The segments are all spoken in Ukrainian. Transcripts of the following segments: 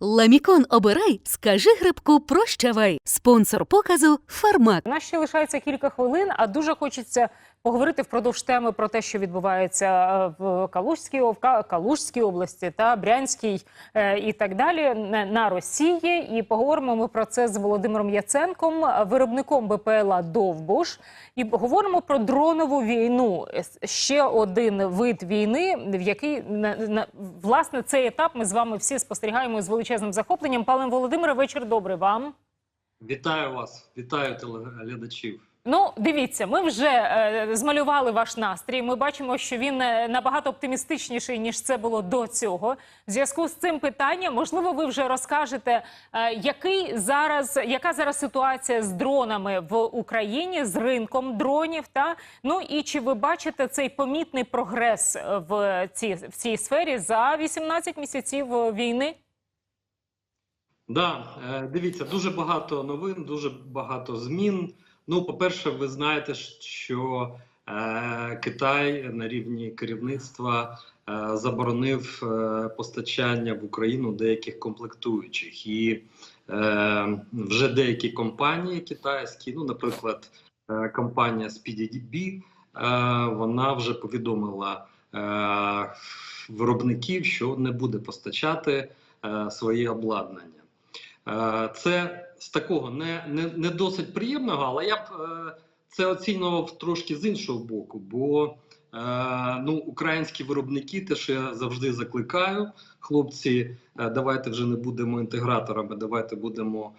Ламікон обирай, скажи грибку прощавай. Спонсор показу Фармак. У нас ще лишається кілька хвилин, а дуже хочеться поговорити впродовж теми про те, що відбувається е, в Калужській, Калужській області та Брянській е, і так далі на- Росії. І поговоримо ми про це з Володимиром Яценком, виробником БПЛА Довбуш. І говоримо про дронову війну. Ще один вид війни, в який на власне цей етап ми з вами всі спостерігаємо з величезним захопленням. Пане Володимире, вечір добрий вам. Вітаю вас, вітаю телеглядачів. Ну, дивіться, ми вже е, змалювали ваш настрій. Ми бачимо, що він е, набагато оптимістичніший ніж це було до цього. В зв'язку з цим питанням, можливо, ви вже розкажете, е, який зараз, яка зараз ситуація з дронами в Україні, з ринком дронів, та ну і чи ви бачите цей помітний прогрес е, в цій, в цій сфері за 18 місяців е, війни? Да, дивіться, дуже багато новин, дуже багато змін. Ну, по-перше, ви знаєте, що е, Китай на рівні керівництва е, заборонив е, постачання в Україну деяких комплектуючих, і е, вже деякі компанії китайські, ну, наприклад, е, компанія SpeedyDB, е, вона вже повідомила е, виробників, що не буде постачати е, своє обладнання. Е, Це з такого не, не, не досить приємного, але я б е, це оцінював трошки з іншого боку, бо е, ну, українські виробники, те, що я завжди закликаю, хлопці, давайте вже не будемо інтеграторами, давайте будемо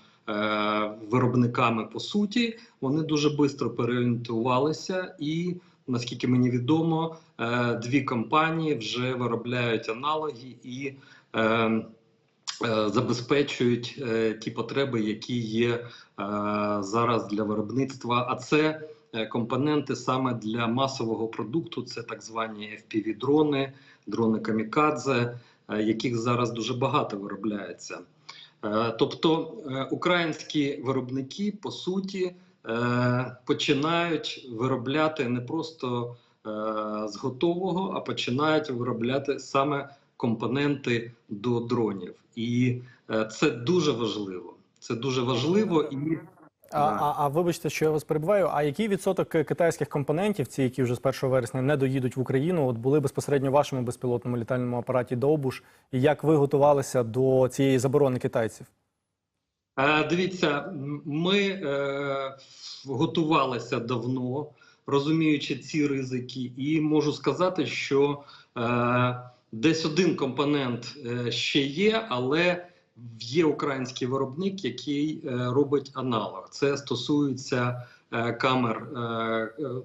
виробниками по суті. Вони дуже швидко переорієнтувалися і. Наскільки мені відомо, дві компанії вже виробляють аналоги і забезпечують е, ті потреби, які є е, зараз для виробництва. А це е, компоненти саме для масового продукту. Це так звані FPV-дрони, дрони камікадзе, е, яких зараз дуже багато виробляється. Е, Тобто е, українські виробники по суті е, починають виробляти не просто е, з готового, а починають виробляти саме компоненти до дронів. І е, це дуже важливо. Це дуже важливо і А, а, а вибачте, що я вас перебиваю. А який відсоток китайських компонентів, ці, які вже з 1 вересня не доїдуть в Україну, от були безпосередньо в вашому безпілотному літальному апараті Довбуш? І як ви готувалися до цієї заборони китайців? Е, Дивіться, ми е, готувалися давно, розуміючи ці ризики, і можу сказати, що е, десь один компонент е, ще є, але є український виробник, який е, робить аналог. Це стосується е, камер,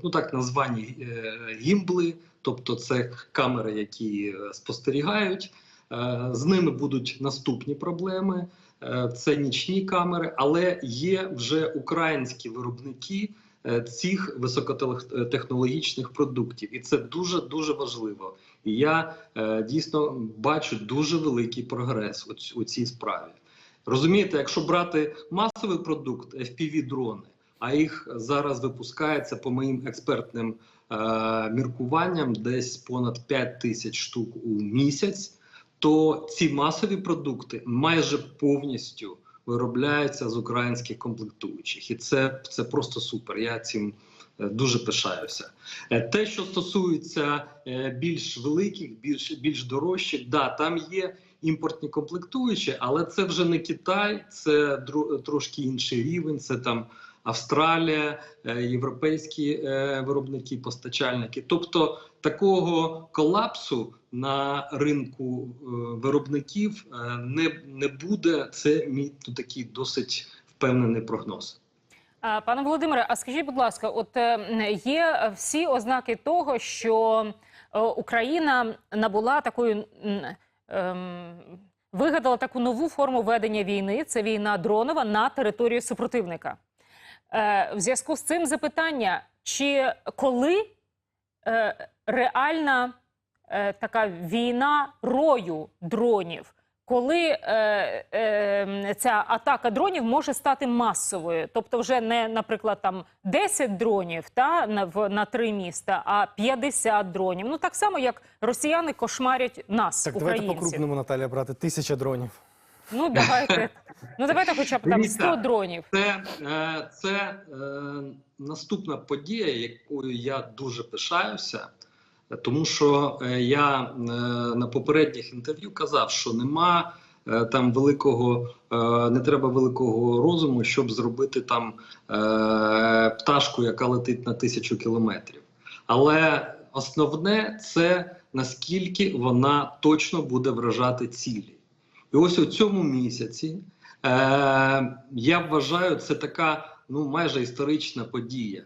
ну так названі гімбли, тобто це камери, які спостерігають. З ними будуть наступні проблеми. Це нічні камери, але є вже українські виробники цих високотехнологічних продуктів, і це дуже дуже важливо. І я е, дійсно бачу дуже великий прогрес у, у цій справі. Розумієте, якщо брати масовий продукт fpv дрони а їх зараз випускається по моїм експертним е, міркуванням десь понад 5 тисяч штук у місяць то ці масові продукти майже повністю виробляються з українських комплектуючих, і це, це просто супер. Я цим дуже пишаюся. Е, Те, що стосується е, більш великих, більш більш дорожчих, да, там є імпортні комплектуючі, але це вже не Китай, це трошки інший рівень. Це там Австралія, е, європейські е, виробники, постачальники. Тобто такого колапсу на ринку е, виробників е, не, не буде. Це мій ну, такий досить впевнений прогноз. Пане Володимире, а скажіть, будь ласка, от е, є всі ознаки того, що е, Україна набула такою ем, вигадала таку нову форму ведення війни. Це війна дронова на території супротивника. Е, В зв'язку з цим запитання: чи коли реальна така війна рою дронів? Коли е, е, ця атака дронів може стати масовою, тобто вже не, наприклад, там 10 дронів та на в на три міста, а 50 дронів. Ну так само, як росіяни кошмарять нас, Так, давайте по крупному Наталія брати тисяча дронів. Ну давайте. Ну давайте, хоча б там Дивіться. 100 дронів. Це, е, це е, наступна подія, якою я дуже пишаюся, тому що е, я е, на попередніх інтерв'ю казав, що нема е, там великого, не треба великого розуму, щоб зробити там пташку, яка летить на тисячу кілометрів. Але основне це наскільки вона точно буде вражати цілі. І ось у цьому місяці я вважаю, це така ну майже історична подія.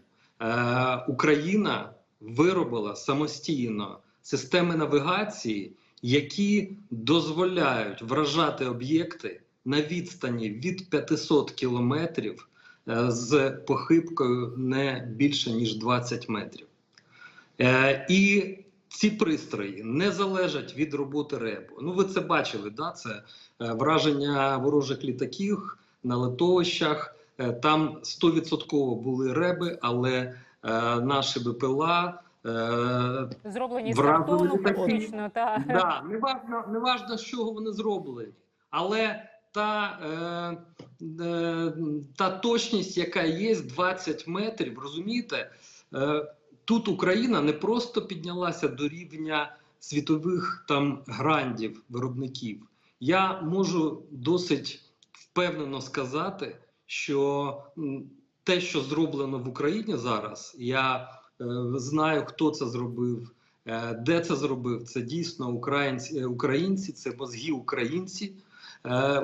Україна виробила самостійно системи навігації, які дозволяють вражати об'єкти на відстані від 500 кілометрів е, з похибкою не більше ніж 20 метрів. Е, і ці пристрої не залежать від роботи РЕБу. Ну, ви це бачили, да? це е, враження ворожих літаків на литовищах. Там 100% були реби, але наші БПЛА. Е, Зроблені з картону такі. практично. Та. да, не важно, не важно, з чого вони зроблені, але та, е, е, та точність, яка є з 20 метрів, розумієте, е, тут Україна не просто піднялася до рівня світових там грандів виробників. Я можу досить впевнено сказати, що те, що зроблено в Україні зараз, я е, знаю, хто це зробив. Е, Де це зробив? Це дійсно українці, е, українці це мозги українці,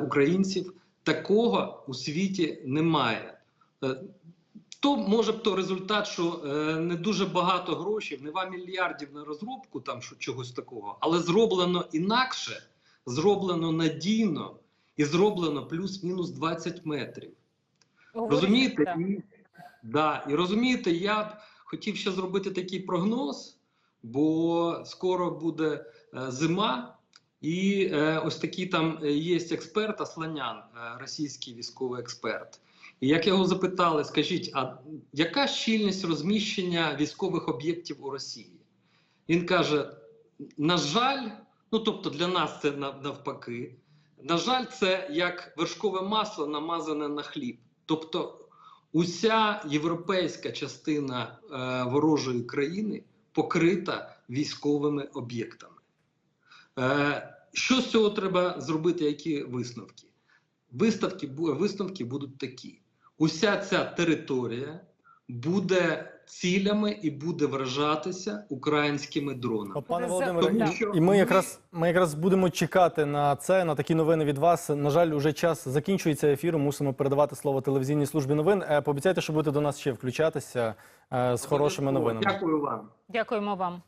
українців. Такого у світі немає. То може б то результат, що е, не дуже багато грошей, нема мільярдів на розробку там що, чогось такого, але зроблено інакше, зроблено надійно і зроблено плюс-мінус 20 метрів. Розумієте? І, да, і розумієте, я б хотів ще зробити такий прогноз, бо скоро буде е, зима, і е, ось такий там е, є експерт Асланян, е, російський військовий експерт. І як його запитали, скажіть, а яка щільність розміщення військових об'єктів у Росії? Він каже: на жаль, ну тобто для нас це навпаки. На жаль, це як вершкове масло намазане на хліб. Тобто уся європейська частина е, ворожої країни покрита військовими об'єктами. Е, що з цього треба зробити? Які висновки? Виставки, висновки будуть такі: уся ця територія буде цілями і буде вражатися українськими дронами. О, Пане Володимире, що і ми ми- якраз ми якраз будемо чекати на це, на такі новини від вас. На жаль, уже час закінчується ефіру. Мусимо передавати слово телевізійній службі новин. Е, Пообіцяйте, що будете до нас ще включатися е, з хорошими новинами. Дякую вам. Дякуємо вам.